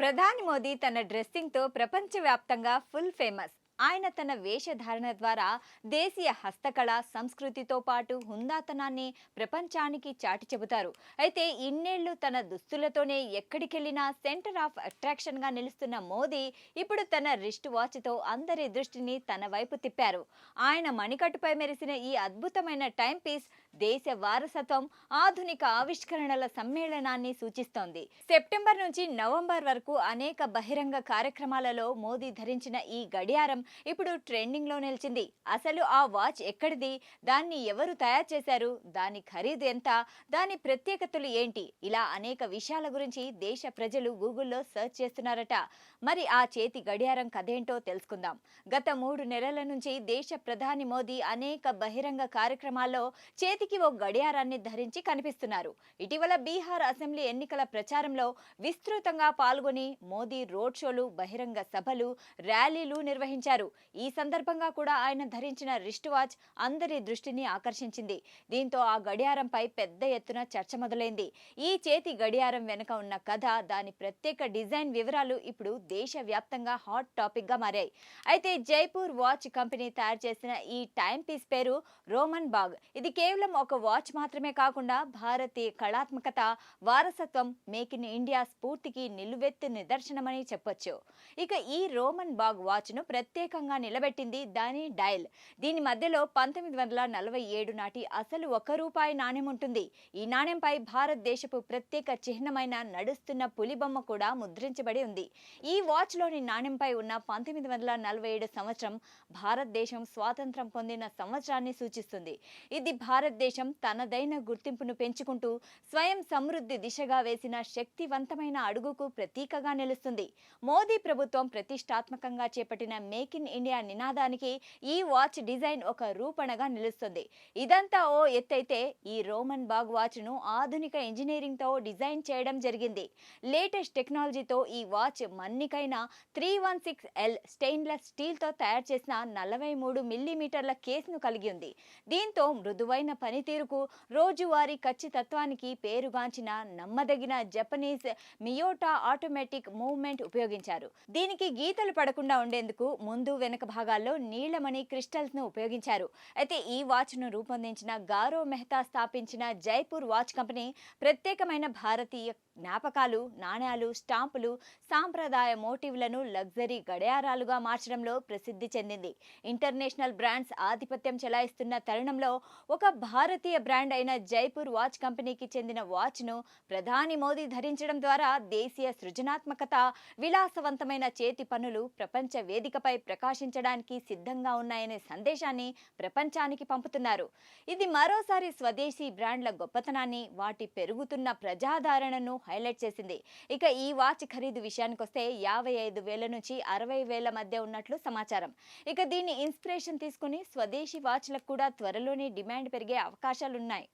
ప్రధాని మోదీ తన డ్రెస్సింగ్తో ప్రపంచవ్యాప్తంగా ఫుల్ ఫేమస్. ఆయన తన వేషధారణ ద్వారా దేశీయ హస్తకళ సంస్కృతితో పాటు హుందాతనాన్ని ప్రపంచానికి చాటి చెబుతారు. అయితే ఇన్నేళ్ళు తన దుస్తులతోనే ఎక్కడికెళ్ళినా సెంటర్ ఆఫ్ అట్రాక్షన్గా నిలుస్తున్న మోదీ ఇప్పుడు తన రిస్ట్ వాచ్తో అందరి దృష్టిని తన వైపు తిప్పారు. ఆయన మణికట్టుపై మెరిసిన ఈ అద్భుతమైన టైం పీస్ దేశ వారసత్వం ఆధునిక ఆవిష్కరణల సమ్మేళనాన్ని సూచిస్తోంది. సెప్టెంబర్ నుంచి నవంబర్ వరకు అనేక బహిరంగ కార్యక్రమాలలో మోదీ ధరించిన ఈ గడియారం ఇప్పుడు ట్రెండింగ్లో నిలిచింది. అసలు ఆ వాచ్ ఎక్కడిది? దాన్ని ఎవరు తయారు చేశారు? దాని ఖరీదు ఎంత? దాని ప్రత్యేకతలు ఏంటి? ఇలా అనేక విషయాల గురించి దేశ ప్రజలు గూగుల్లో సెర్చ్ చేస్తున్నారట. మరి ఆ చేతి గడియారం కథేంటో తెలుసుకుందాం. గత మూడు నెలల నుంచి దేశ ప్రధాని మోదీ అనేక బహిరంగ కార్యక్రమాల్లో చేతి చేతికి ఓ గడియారాన్ని ధరించి కనిపిస్తున్నారు. ఇటీవల బీహార్ అసెంబ్లీ ఎన్నికల ప్రచారంలో విస్తృతంగా పాల్గొని మోదీ రోడ్ షోలు బహిరంగ సభలు ర్యాలీలు నిర్వహించారు. ఈ సందర్భంగా కూడా ఆయన ధరించిన రిస్ట్ వాచ్ అందరి దృష్టిని ఆకర్షించింది. దీంతో ఆ గడియారంపై పెద్ద ఎత్తున చర్చ మొదలైంది. ఈ చేతి గడియారం వెనుక ఉన్న కథ దాని ప్రత్యేక డిజైన్ వివరాలు ఇప్పుడు దేశవ్యాప్తంగా హాట్ టాపిక్గా మారాయి. అయితే జైపూర్ వాచ్ కంపెనీ తయారు చేసిన ఈ టైం పీస్ పేరు రోమన్ బాగ్. ఇది కేవలం ఒక వాచ్ మాత్రమే కాకుండా భారతీయ కళాత్మకత వారసత్వం మేక్ ఇన్ ఇండియా స్ఫూర్తికి నిలువెత్తు నిదర్శనమని చెప్పొచ్చు. ఇక ఈ రోమన్ బాగ్ వాచ్ను ప్రత్యేకంగా నిలబెట్టింది దాని డైల్. దీని మధ్యలో పంతొమ్మిది వందల నలభై ఏడు నాటి అసలు ఒక రూపాయి నాణ్యం ఉంటుంది. ఈ నాణ్యంపై భారతదేశపు ప్రత్యేక చిహ్నమైన నడుస్తున్న పులిబొమ్మ కూడా ముద్రించబడి ఉంది. ఈ వాచ్లోని నాణ్యంపై ఉన్న పంతొమ్మిది వందల నలభై ఏడు సంవత్సరం భారతదేశం స్వాతంత్రం పొందిన సంవత్సరాన్ని సూచిస్తుంది. ఇది భారతదేశం తనదైన గుర్తింపును పెంచుకుంటూ స్వయం సమృద్ధి దిశగా వేసిన శక్తివంతమైన అడుగుకు ప్రతీకగా నిలుస్తుంది. మోదీ ప్రభుత్వం ప్రతిష్టాత్మకంగా చేపట్టిన మేక్ ఇన్ ఇండియా నినాదానికి ఈ వాచ్ డిజైన్ ఒక రూపణగా నిలుస్తుంది. ఇదంతా ఓ ఎత్తైతే ఈ రోమన్ బాగ్ వాచ్ను ఆధునిక ఇంజనీరింగ్తో డిజైన్ చేయడం జరిగింది. లేటెస్ట్ టెక్నాలజీతో ఈ watch మన్నికైన three one six L stainless స్టీల్తో తయారు చేసిన నలభై మూడు మిల్లీమీటర్ల కేసును కలిగి ఉంది. దీంతో మృదువైన పనితీరుకు రోజువారీ ఖచ్చితత్వానికి పేరుగాంచిన నమ్మదగిన జపనీస్ మియోటా ఆటోమేటిక్ మూవ్మెంట్ ఉపయోగించారు. దీనికి గీతలు పడకుండా ఉండేందుకు ముందు వెనక భాగాల్లో నీళ్ళమణి క్రిస్టల్స్ను ఉపయోగించారు. అయితే ఈ వాచ్ను రూపొందించిన గారో మెహతా స్థాపించిన జైపూర్ వాచ్ కంపెనీ ప్రత్యేకమైన భారతీయ జ్ఞాపకాలు నాణ్యాలు స్టాంపులు సాంప్రదాయ మోటివ్లను లగ్జరీ గడియారాలుగా మార్చడంలో ప్రసిద్ధి చెందింది. ఇంటర్నేషనల్ బ్రాండ్స్ ఆధిపత్యం చెలాయిస్తున్న తరుణంలో ఒక భారతీయ బ్రాండ్ అయిన జైపూర్ వాచ్ కంపెనీకి చెందిన వాచ్ను ప్రధాని మోదీ ధరించడం ద్వారా దేశీయ సృజనాత్మకత విలాసవంతమైన చేతి పనులు ప్రపంచ వేదికపై ప్రకాశించడానికి సిద్ధంగా ఉన్నాయనే సందేశాన్ని ప్రపంచానికి పంపుతున్నారు. ఇది మరోసారి స్వదేశీ బ్రాండ్ల గొప్పతనాన్ని వాటి పెరుగుతున్న ప్రజాదరణను హైలైట్ చేసింది. ఇక ఈ వాచ్ ఖరీదు విషయానికొస్తే యాభై ఐదు వేల నుంచి అరవై వేల మధ్య ఉన్నట్లు సమాచారం. ఇక దీన్ని ఇన్స్పిరేషన్ తీసుకుని స్వదేశీ వాచ్లకు కూడా త్వరలోనే డిమాండ్ పెరిగే అవకాశాలున్నాయి.